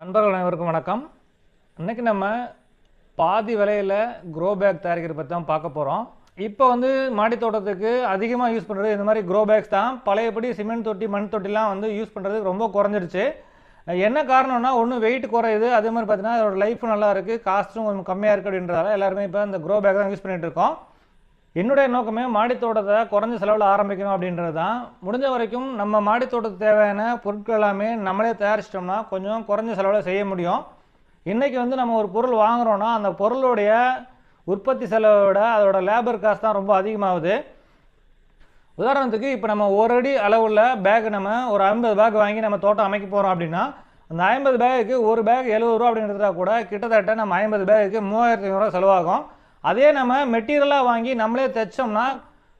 நண்பர்கள் அனைவருக்கும் வணக்கம். இன்னைக்கு நம்ம பாதி விலையில் க்ரோ பேக் தயாரிக்கிறது பற்றி தான் பார்க்க போகிறோம் இப்போ வந்து மாடி தோட்டத்துக்கு அதிகமாக யூஸ் பண்ணுறது இந்த மாதிரி க்ரோ பேக்ஸ் தான். பழையபடி சிமெண்ட் தொட்டி மண் தொட்டிலாம் வந்து யூஸ் பண்ணுறதுக்கு ரொம்ப குறைஞ்சிருச்சு. என்ன காரணம்னா ஒன்று வெயிட் குறையுது. அதே மாதிரி பார்த்தீங்கன்னா அதோட லைஃப் நல்லா இருக்குது காஸ்ட்டும் கொஞ்சம் கம்மியாக இருக்குது அப்படின்றதால எல்லாருமே இப்போ இந்த க்ரோ பேக் தான் யூஸ் பண்ணிகிட்டு இருக்கோம். என்னுடைய நோக்கமே மாடித் தோட்டத்தை குறைஞ்ச செலவில் ஆரம்பிக்கணும் அப்படின்றது தான் முடிஞ்ச வரைக்கும் நம்ம மாடித்தோட்டத்துக்கு தேவையான பொருட்கள் எல்லாமே நம்மளே தயாரிச்சிட்டோம்னா கொஞ்சம் குறைஞ்ச செலவில் செய்ய முடியும். இன்றைக்கி வந்து நம்ம ஒரு பொருள் வாங்குகிறோன்னா அந்த பொருளுடைய உற்பத்தி செலவை விட அதோட லேபர் காசு தான் ரொம்ப அதிகமாகுது. உதாரணத்துக்கு இப்போ நம்ம ஒரு அடி அளவுள்ள பேக் நம்ம ஒரு ஐம்பது பேக் வாங்கி நம்ம தோட்டம் அமைக்க போகிறோம் அப்படின்னா அந்த ஐம்பது பேகுக்கு ஒரு பேக் எழுபது ரூபா அப்படின்றதா கூட கிட்டத்தட்ட நம்ம ஐம்பது பேகுக்கு மூவாயிரத்தி ஐநூறுரூவா செலவாகும். அதே நம்ம மெட்டீரியலாக வாங்கி நம்மளே தைச்சோம்னா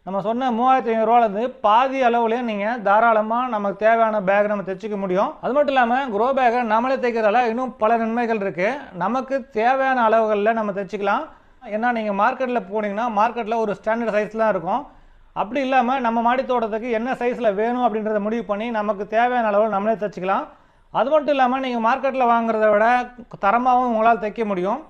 நம்ம சொன்ன மூவாயிரத்தி ஐநூறுரூவாலேருந்து பாதி அளவுலேயே நீங்கள் தாராளமாக நமக்கு தேவையான பேக் நம்ம தைச்சிக்க முடியும். அது மட்டும் இல்லாமல் க்ரோ பேக்கை நம்மளே தைக்கிறதால இன்னும் பல நன்மைகள் இருக்குது நமக்கு தேவையான அளவுகளில் நம்ம தைச்சிக்கலாம். ஏன்னா நீங்கள் மார்க்கெட்டில் போனீங்கன்னா மார்க்கெட்டில் ஒரு ஸ்டாண்டர்ட் சைஸ் தான் இருக்கும். அப்படி இல்லாமல் நம்ம மாடி தோட்டத்துக்கு என்ன சைஸில் வேணும் அப்படின்றத முடிவு பண்ணி நமக்கு தேவையான அளவில் நம்மளே தைச்சிக்கலாம். அது மட்டும் இல்லாமல் நீங்கள் மார்க்கெட்டில் வாங்குறத விட தரமாகவும் உங்களால் தைக்க முடியும்.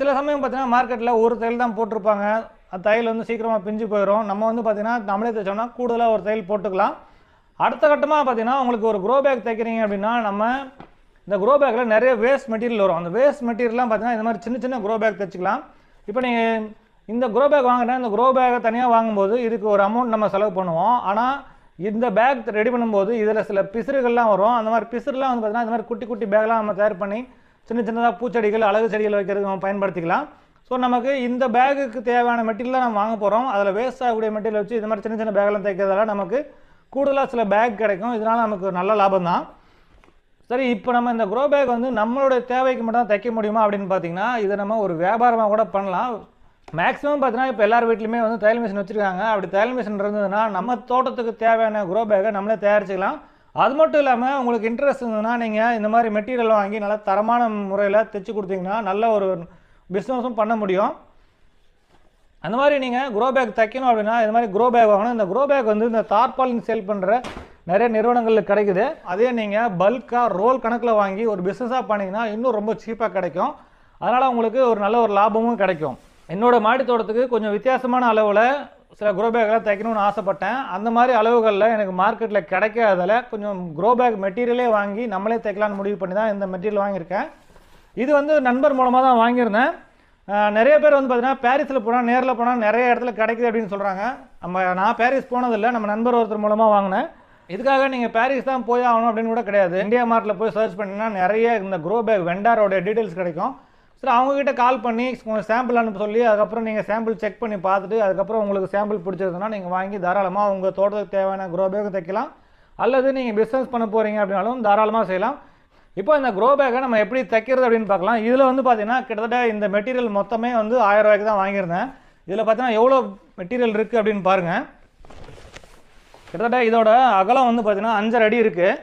சில சமயம் பார்த்தீங்கன்னா மார்க்கெட்டில் ஒரு தையல் தான் போட்டிருப்பாங்க. அந்த தையல் வந்து சீக்கிரமாக பிஞ்சு போயிடும் நம்ம வந்து பார்த்தீங்கன்னா நம்மளே தைச்சோம்னா கூடுதலாக ஒரு தையல் போட்டுக்கலாம். அடுத்த கட்டமாக பார்த்தீங்கன்னா உங்களுக்கு ஒரு க்ரோ பேக் தைக்கிறீங்க அப்படின்னா நம்ம இந்த க்ரோ பேக்கில் நிறைய வேஸ்ட் மெட்டீரியல் வரும். அந்த வேஸ்ட் மெட்டீரியல்லாம் பார்த்திங்கன்னா இந்த மாதிரி சின்ன சின்ன க்ரோ பேக் தைச்சிக்கலாம். இப்போ நீங்கள் இந்த க்ரோ பேக் வாங்கினா இந்த க்ரோ பேக்கை தனியாக வாங்கும்போது இதுக்கு ஒரு அமௌண்ட் நம்ம செலவு பண்ணுவோம். ஆனால் இந்த பேக் ரெடி பண்ணும்போது இதில் சில பிசுறுகள்லாம் வரும். அந்த மாதிரி பிசுறுலாம் வந்து பார்த்தீங்கன்னா இந்த மாதிரி குட்டி குட்டி பேக்லாம் நம்ம தயார் பண்ணி சின்ன சின்னதாக பூச்செடிகள் அழகு செடிகள் வைக்கிறதுக்கு நம்ம பயன்படுத்திக்கலாம். ஸோ நமக்கு இந்த பேகுக்கு தேவையான மெட்டீரியலாக நம்ம வாங்க போகிறோம் அதில் வேஸ்ட் ஆகக்கூடிய மெட்டீரியல் வச்சு இந்த மாதிரி சின்ன சின்ன பேக்கெல்லாம் தைக்கிறதால நமக்கு கூடுதலாக சில பேக் கிடைக்கும். இதனால் நமக்கு நல்ல லாபம் தான். சரி இப்போ நம்ம இந்த க்ரோ பேக் வந்து நம்மளுடைய தேவைக்கு மட்டும் தான் தைக்க முடியுமா அப்படின்னு பார்த்தீங்கன்னா இதை நம்ம ஒரு வியாபாரமாக கூட பண்ணலாம். மேக்ஸிமம் பார்த்தீங்கன்னா இப்போ எல்லார் வீட்லையுமே வந்து தையல் மிஷின் வச்சுருக்காங்க. அப்படி தையல் மிஷின் இருந்ததுன்னா நம்ம தோட்டத்துக்கு தேவையான க்ரோ பேக்கை நம்மளே தயாரிச்சுக்கலாம். அது மட்டும் இல்லாமல் உங்களுக்கு இன்ட்ரெஸ்ட் இருந்ததுன்னா நீங்கள் இந்த மாதிரி மெட்டீரியல் வாங்கி நல்லா தரமான முறையில் தைச்சி கொடுத்தீங்கன்னா நல்ல ஒரு பிஸ்னஸும் பண்ண முடியும். அந்த மாதிரி நீங்கள் க்ரோ பேக் தைக்கணும் அப்படின்னா இந்த மாதிரி க்ரோ பேக் வாங்கணும். இந்த க்ரோ பேக் வந்து இந்த தார்பாலின் சேல் பண்ணுற நிறைய நிறுவனங்களில் கிடைக்குது. அதே நீங்கள் பல்காக ரோல் கணக்கில் வாங்கி ஒரு பிஸ்னஸாக பண்ணிங்கன்னா இன்னும் ரொம்ப சீப்பாக கிடைக்கும். அதனால் உங்களுக்கு ஒரு நல்ல ஒரு லாபமும் கிடைக்கும். என்னோடய மாடி தோட்டத்துக்கு கொஞ்சம் வித்தியாசமான அளவில் சில க்ரோ பேக்கெல்லாம் தைக்கணும்னு ஆசைப்பட்டேன். அந்த மாதிரி அளவுகளில் எனக்கு மார்க்கெட்டில் கிடைக்காதால் கொஞ்சம் க்ரோ பேக் மெட்டீரியலே வாங்கி நம்மளே தைக்கலான்னு முடிவு பண்ணி தான் இந்த மெட்டீரியல் வாங்கியிருக்கேன். இது வந்து நண்பர் மூலமாக தான் வாங்கியிருந்தேன். நிறைய பேர் வந்து பார்த்தீங்கன்னா பாரிஸில் போனால் நேரில் போனால் நிறைய இடத்துல கிடைக்குது அப்படின்னு சொல்கிறாங்க நம்ம நான் பாரிஸ் போனதில்லை நம்ம நண்பர் ஒருத்தர் மூலமாக வாங்கினேன். இதுக்காக நீங்கள் பாரிஸ் தான் போய் ஆகணும் அப்படின்னு கூட கிடையாது. இந்தியா மார்ட்டில் போய் சர்ச் பண்ணிங்கன்னா நிறைய இந்த க்ரோ பேக் வெண்டாரோட டீட்டெயில்ஸ் கிடைக்கும். சரி அவங்கக்கிட்ட கால் பண்ணி சாம்பிள் அனுப்ப சொல்லி அதுக்கப்புறம் நீங்கள் சாம்பிள் செக் பண்ணி பார்த்துட்டு அதுக்கப்புறம் உங்களுக்கு சாம்பிள் பிடிச்சிருந்தனா நீங்கள் வாங்கி தாராளமாக உங்கள் தோட்டத்துக்கு தேவையான க்ரோ பேக் தைக்கலாம். அல்லது நீங்கள் பிஸ்னஸ் பண்ண போகிறீங்க அப்படின்னாலும் தாராளமாக செய்யலாம். இப்போ இந்த க்ரோ பேக்கை நம்ம எப்படி தைக்கிறது அப்படின்னு பார்க்கலாம். இதில் வந்து பார்த்தீங்கன்னா கிட்டத்தட்ட இந்த மெட்டீரியல் மொத்தமே வந்து ஆயிரம் ரூபாய்க்கு தான் வாங்கியிருந்தேன். இதில் பார்த்தீங்கன்னா எவ்வளோ மெட்டீரியல் இருக்குது அப்படின்னு பாருங்கள் கிட்டத்தட்ட இதோட அகலம் வந்து பார்த்தீங்கன்னா அஞ்சரை அடி இருக்குது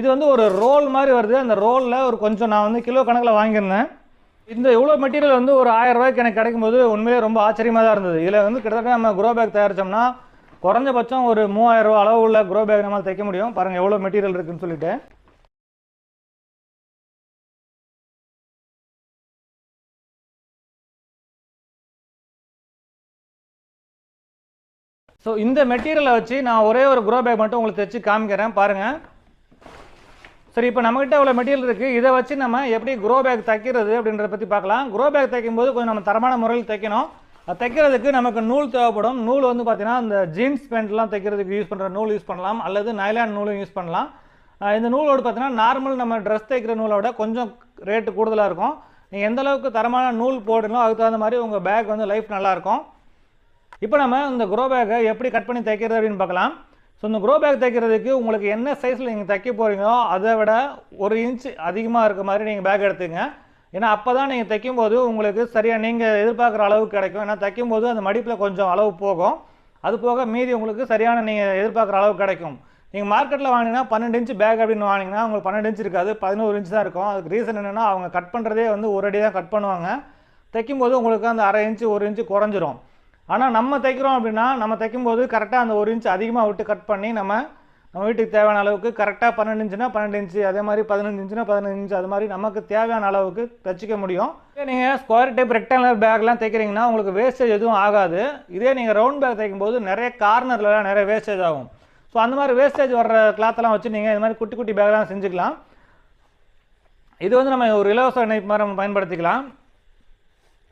இது வந்து ஒரு ரோல் மாதிரி வருது. அந்த ரோலில் ஒரு கொஞ்சம் நான் வந்து கிலோ கணக்கில் வாங்கியிருந்தேன். இந்த இவ்வளோ மெட்டீரியல் வந்து ஒரு ஆயிரம் ரூபாய்க்கு எனக்கு கிடைக்கும்போது உண்மையிலே ரொம்ப ஆச்சரியமாக தான் இருந்தது. இதில் வந்து கிட்டத்தட்ட நம்ம குரோ பேக் தயாரித்தோம்னா குறைஞ்சபட்சம் ஒரு மூவாயிரம் ரூபா அளவு உள்ள குரோ பேக் நம்மளால் தைக்க முடியும். பாருங்கள் எவ்வளோ மெட்டீரியல் இருக்குன்னு சொல்லிட்டு. ஸோ இந்த மெட்டீரியலை வச்சு நான் ஒரே ஒரு குரோ பேக் மட்டும் உங்களுக்கு தைச்சு காமிக்கிறேன். பாருங்கள் சரி இப்போ நம்மகிட்ட அவ்வளோ மெட்டீரியல் இருக்குது இதை வச்சு நம்ம எப்படி க்ரோ பேக் தைக்கிறது அப்படின்றத பற்றி பார்க்கலாம். க்ரோ பேக் தைக்கும்போது கொஞ்சம் நம்ம தரமான முறையில் தைக்கணும். அது தைக்கிறதுக்கு நமக்கு நூல் தேவைப்படும். நூல் வந்து பார்த்தீங்கன்னா இந்த ஜீன்ஸ் பேண்ட்லாம் தைக்கிறதுக்கு யூஸ் பண்ணுற நூல் யூஸ் பண்ணலாம். அல்லது நைலான் நூலும் யூஸ் பண்ணலாம். இந்த நூலோடு பார்த்தீங்கன்னா நார்மல் நம்ம ட்ரெஸ் தைக்கிற நூலோட கொஞ்சம் ரேட்டு கூடுதலாக இருக்கும். நீங்கள் எந்த அளவுக்கு தரமான நூல் போடணும் அதுக்கு தகுந்த மாதிரி உங்கள் பேக் வந்து லைஃப் நல்லாயிருக்கும் இப்போ நம்ம இந்த க்ரோ பேக்கை எப்படி கட் பண்ணி தைக்கிறது அப்படின்னு பார்க்கலாம். ஸோ இந்த க்ரோ பேக் தைக்கிறதுக்கு உங்களுக்கு என்ன சைஸில் நீங்கள் தைக்க போகிறீங்களோ அதை விட ஒரு இன்ச் அதிகமாக இருக்க மாதிரி நீங்கள் பேக் எடுத்துங்க. ஏன்னா அப்போ தான் நீங்கள் தைக்கும்போது உங்களுக்கு சரியாக நீங்கள் எதிர்பார்க்குற அளவு கிடைக்கும். ஏன்னா தைக்கும்போது அந்த மடிப்பில் கொஞ்சம் அளவு போகும். அது போக மீதி உங்களுக்கு சரியான நீங்கள் எதிர்பார்க்குற அளவு கிடைக்கும். நீங்கள் மார்க்கெட்டில் வாங்கினீங்கன்னா பன்னெண்டு இன்ச் பேக் அப்படின்னு வாங்கினீங்கன்னா உங்களுக்கு பன்னெண்டு இன்ச் இருக்காது. பதினோரு இன்ச் தான் இருக்கும். அதுக்கு ரீசன் என்னென்னா அவங்க கட் பண்ணுறதே வந்து ஒரு அடி தான் கட் பண்ணுவாங்க. தைக்கும்போது உங்களுக்கு அந்த அரை இன்ச்சு ஒரு இன்ச்சு குறைஞ்சிரும். ஆனால் நம்ம தைக்கிறோம் அப்படின்னா நம்ம தைக்கும்போது கரெக்டாக அந்த ஒரு இன்ச் அதிகமாக விட்டு கட் பண்ணி நம்ம நம்ம வீட்டுக்கு தேவையான அளவுக்கு கரெக்டாக பன்னெண்டு இன்ச்சுனா பன்னெண்டு இன்ச்சு அதே மாதிரி பதினஞ்சு இன்ச்சுனா பதினஞ்சு இன்ச்சு அது மாதிரி நமக்கு தேவையான அளவுக்கு தைச்சிக்க முடியும். நீங்கள் ஸ்கொயர் டைப் ரெக்டாங்குலர் பேக்லாம் தைக்கிறீங்கன்னா உங்களுக்கு வேஸ்டேஜ் எதுவும் ஆகாது. இதே நீங்கள் ரவுண்ட் பேக் தைக்கும்போது நிறைய கார்னர்லலாம் நிறைய வேஸ்டேஜ் ஆகும். ஸோ அந்த மாதிரி வேஸ்டேஜ் வர்ற கிளாத்தெல்லாம் வச்சு நீங்கள் இது மாதிரி குட்டி குட்டி பேக்லாம் செஞ்சுக்கலாம். இது வந்து நம்ம ஒரு இலவச இணைப்பு மாதிரி நம்ம பயன்படுத்திக்கலாம்.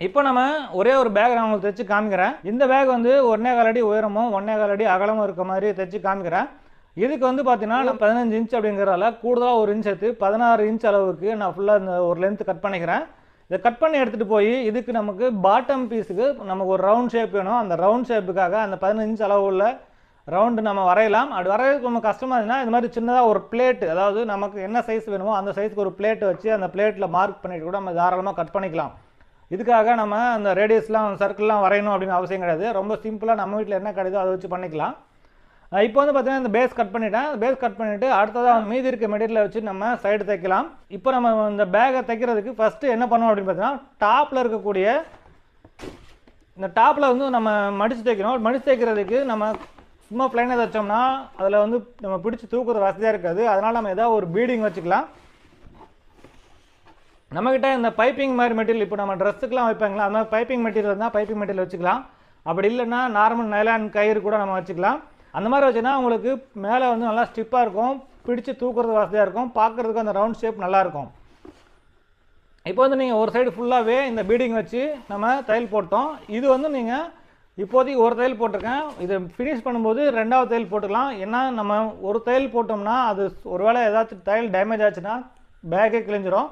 இப்போ நம்ம ஒரே ஒரு பேக் நான் உங்களுக்கு தைச்சு காமிக்கிறேன். இந்த பேக் வந்து ஒன்னே கால் அடி உயரமும் ஒன்னே கால் அடி அகலமும் இருக்க மாதிரி தைச்சு காமிக்கிறேன். இதுக்கு வந்து பார்த்தீங்கன்னா நான் பதினஞ்சு இன்ச் அப்படிங்கிறதால கூடுதலாக ஒரு இன்ச் எடுத்து பதினாறு இன்ச் அளவுக்கு நான் ஃபுல்லாக இந்த ஒரு லென்த் கட் பண்ணிக்கிறேன். இதை கட் பண்ணி எடுத்துகிட்டு போய் இதுக்கு நமக்கு பாட்டம் பீஸுக்கு நமக்கு ஒரு ரவுண்ட் ஷேப் வேணும். அந்த ரவுண்ட் ஷேப்புக்காக அந்த பதினஞ்சு இன்ச் அளவு உள்ள ரவுண்டு நம்ம வரையலாம். அப்படி வரையிறதுக்கு நம்ம கஷ்டமாக இருந்துச்சுன்னா இது மாதிரி சின்னதாக ஒரு பிளேட்டு அதாவது நமக்கு என்ன சைஸ் வேணுமோ அந்த சைஸ்க்கு ஒரு பிளேட் வச்சு அந்த பிளேட்டில் மார்க் பண்ணிட்டு கூட நம்ம தாராளமாக கட் பண்ணிக்கலாம். இதுக்காக நம்ம அந்த ரேடியஸ்லாம் சர்க்கிள்லாம் வரையணும் அப்படின்னு அவசியம் கிடையாது. ரொம்ப சிம்பிளாக நம்ம வீட்டில் என்ன கிடையாதோ அதை வச்சு பண்ணிக்கலாம். இப்போ வந்து பார்த்தீங்கன்னா இந்த பேஸ் கட் பண்ணிட்டேன். பேஸ் கட் பண்ணிவிட்டு அடுத்ததாக மீதி இருக்க மெட்டீரியலை வச்சு நம்ம சைடு தைக்கலாம். இப்போ நம்ம இந்த பேக்கை தைக்கிறதுக்கு ஃபஸ்ட்டு என்ன பண்ணணும் அப்படின்னு பார்த்தீங்கன்னா டாப்பில் இருக்கக்கூடிய இந்த டாப்பில் வந்து நம்ம மடித்து தைக்கணும். மடித்து தைக்கிறதுக்கு நம்ம சும்மா பிளைனாக தைச்சோம்னா அதில் வந்து நம்ம பிடிச்சி தூக்குறது வசதியாக இருக்காது. அதனால் நம்ம ஏதாவது ஒரு பீடிங் வச்சுக்கலாம். நம்மக்கிட்ட இந்த பைப்பிங் மாதிரி மெட்டீரியல் இப்போ நம்ம ட்ரெஸ்ஸுக்கெலாம் வைப்பாங்களா? அது மாதிரி பைப்பிங் மெட்டீரியல் இருந்தால் பைப்பிங் மெட்டீரியல் வச்சுக்கலாம். அப்படி இல்லைன்னா நார்மல் நைலான் கயிறு கூட நம்ம வச்சுக்கலாம். அந்த மாதிரி வச்சுன்னா உங்களுக்கு மேலே வந்து நல்லா ஸ்டிப்பாக இருக்கும். பிடிச்சு தூக்குறது வசதியாக இருக்கும். பார்க்குறதுக்கு அந்த ரவுண்ட் ஷேப் நல்லாயிருக்கும் இப்போ வந்து நீங்கள் ஒரு சைடு ஃபுல்லாகவே இந்த பீடிங் வச்சு நம்ம தையல் போட்டோம். இது வந்து நீங்கள் இப்போதைக்கு ஒரு தையல் போட்டிருக்கேன். இதை ஃபினிஷ் பண்ணும்போது ரெண்டாவது தையல் போட்டுக்கலாம். ஏன்னா நம்ம ஒரு தையல் போட்டோம்னா அது ஒருவேளை ஏதாச்சும் தையல் டேமேஜ் ஆச்சுன்னா பேக்கே கிழிஞ்சிரும்.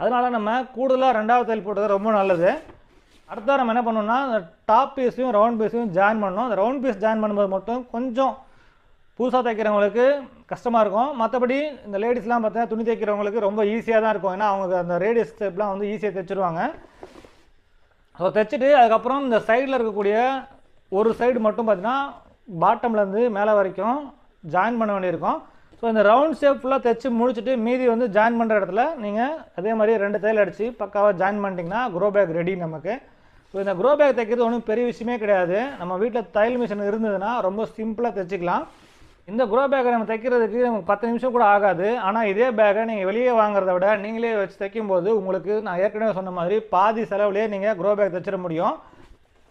அதனால நம்ம கூடுதலாக ரெண்டாவது தையல் போட்டது ரொம்ப நல்லது. அடுத்தா நம்ம என்ன பண்ணணும்னா அந்த டாப் பீஸையும் ரவுண்ட் பீஸையும் ஜாயின் பண்ணணும். அந்த ரவுண்ட் பீஸ் ஜாயின் பண்ணும்போது மட்டும் கொஞ்சம் புதுசாக தைக்கிறவங்களுக்கு கஷ்டமாக இருக்கும். மற்றபடி இந்த லேடிஸ்லாம் பார்த்தா துணி தைக்கிறவங்களுக்கு ரொம்ப ஈஸியாக தான் இருக்கும். ஏன்னா அவங்க அந்த ரேடியஸ் ஸ்டெப்லாம் வந்து ஈஸியாக தைச்சிருவாங்க. ஸோ தைச்சிட்டு அதுக்கப்புறம் இந்த சைடில் இருக்கக்கூடிய ஒரு சைடு மட்டும் பார்த்தீங்கன்னா பாட்டம்லேருந்து மேலே வரைக்கும் ஜாயின் பண்ண வேண்டியிருக்கும். ஸோ இந்த ரவுண்ட் ஷேப் ஃபுல்லாக தைச்சு முடிச்சுட்டு மீதி வந்து ஜாயின் பண்ணுற இடத்துல நீங்கள் அதே மாதிரி ரெண்டு தையல் அடித்து பக்காவாக ஜாயின் பண்ணிட்டீங்கன்னா க்ரோ பேக் ரெடி நமக்கு. ஸோ இந்த க்ரோ பேக் தைக்கிறது ஒன்றும் பெரிய விஷயமே கிடையாது. நம்ம வீட்டில் தையல் மிஷின் இருந்ததுன்னா ரொம்ப சிம்பிளாக தைச்சிக்கலாம். இந்த க்ரோ பேக்கை நம்ம தைக்கிறதுக்கு நமக்கு பத்து நிமிஷம் கூட ஆகாது. ஆனால் இதே பேக்கை நீங்கள் வெளியே வாங்குறத விட நீங்களே வச்சு தைக்கும்போது உங்களுக்கு நான் ஏற்கனவே சொன்ன மாதிரி பாதி செலவுலேயே நீங்கள் க்ரோ பேக் தைச்சிட முடியும்.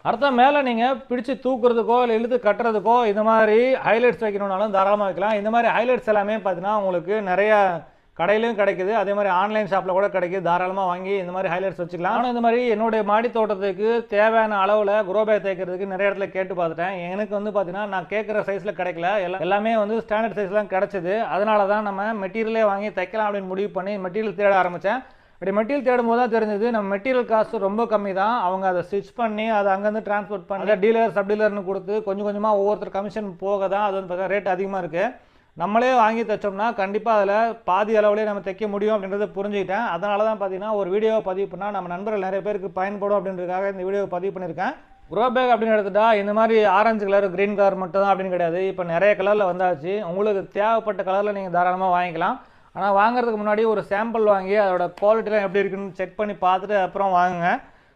அடுத்த மேலே நீங்கள் பிடிச்சி தூக்குறதுக்கோ இல்லை இழுத்து கட்டுறதுக்கோ இந்த மாதிரி ஹைலைட்ஸ் வைக்கணுன்னாலும் தாராளமாக வைக்கலாம். இந்த மாதிரி ஹைலைட்ஸ் எல்லாமே பார்த்தீங்கன்னா உங்களுக்கு நிறைய கடையிலையும் கிடைக்குது. அதே மாதிரி ஆன்லைன் ஷாப்பில் கூட கிடைக்குது. தாராளமாக வாங்கி இந்த மாதிரி ஹைலைட்ஸ் வச்சுக்கலாம். ஆனால் இந்த மாதிரி என்னுடைய மாடி தோட்டத்துக்கு தேவையான அளவில் குரோ தேய்க்கிறதுக்கு தைக்கிறதுக்கு நிறைய இடத்துல கேட்டு பார்த்துட்டேன். எனக்கு வந்து பார்த்தீங்கன்னா நான் கேட்குற சைஸில் கிடைக்கல. எல்லாம் எல்லாமே வந்து ஸ்டாண்டர்ட் சைஸ்லாம் கிடச்சிது. அதனால தான் நம்ம மெட்டீரியலே வாங்கி தைக்கலாம் அப்படின்னு முடிவு பண்ணி மெட்டீரியல் தேட ஆரம்பித்தேன் அப்படி மெட்டீரியல் தேடும் போது தான் தெரிஞ்சது. நம்ம மெட்டீரியல் காஸ்ட் ரொம்ப கம்மி தான் அவங்க அதை ஸ்டிச் பண்ணி அதை அங்கேருந்து டிரான்ஸ்போர்ட் பண்ணி டீலர் சப் டீலர்னு கொடுத்து கொஞ்சம் கொஞ்சமாக ஒவ்வொருத்தர் கமிஷன் போக தான் அது வந்து பார்த்தா ரேட் அதிகமாக இருக்குது நம்மளே வாங்கி தைச்சோம்னா கண்டிப்பாக அதில் பாதி அளவுலேயே நம்ம தைக்க முடியும் அப்படின்றத புரிஞ்சுக்கிட்டேன். அதனால தான் பார்த்தீங்கன்னா ஒரு வீடியோவை பதிவு பண்ணால் நம்ம நண்பர்கள் நிறைய பேருக்கு பயன்படும் அப்படின்றதுக்காக இந்த வீடியோவை பதிவு பண்ணியிருக்கேன். க்ரோ பேக் அப்படின்னு எடுத்துட்டா இந்த மாதிரி ஆரஞ்சு கலர் க்ரீன் கலர் மட்டும் தான் அப்படின்னு கிடையாது. இப்போ நிறைய கலரில் வந்தாச்சு. உங்களுக்கு தேவைப்பட்ட கலரில் நீங்கள் தாராளமாக வாங்கிக்கலாம். ஆனால் வாங்குறதுக்கு முன்னாடி ஒரு சாம்பிள் வாங்கி அதோட குவாலிட்டிலாம் எப்படி இருக்குன்னு செக் பண்ணி பார்த்துட்டு அப்புறம் வாங்குங்க.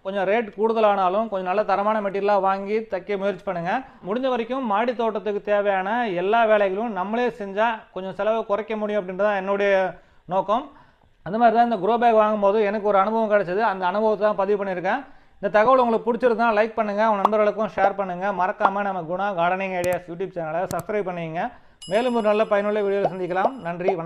கொஞ்சம் ரேட் கூடுதலானாலும் கொஞ்சம் நல்ல தரமான மெட்டீரியலாக வாங்கி தைக்க முயற்சி பண்ணுங்கள் முடிஞ்ச வரைக்கும் மாடி தோட்டத்துக்கு தேவையான எல்லா வேலைகளும் நம்மளே செஞ்சால் கொஞ்சம் செலவை குறைக்க முடியும் அப்படின்றது தான் என்னுடைய நோக்கம். அந்த மாதிரி தான் இந்த க்ரோ பேக் வாங்கும்போது எனக்கு ஒரு அனுபவம் கிடச்சிது. அந்த அனுபவத்தை தான் பதிவு பண்ணியிருக்கேன். இந்த தகவல் உங்களுக்கு பிடிச்சிருந்தா லைக் பண்ணுங்கள் உங்கள் நண்பர்களுக்கும் ஷேர் பண்ணுங்கள் மறக்காமல் நம்ம குணா கார்டனிங் ஐடியாஸ் யூடியூப் சேனலை சப்ஸ்கிரைப் பண்ணிங்க மேலும் ஒரு நல்ல பயனுள்ள வீடியோவில் சந்திக்கலாம். நன்றி வணக்கம்.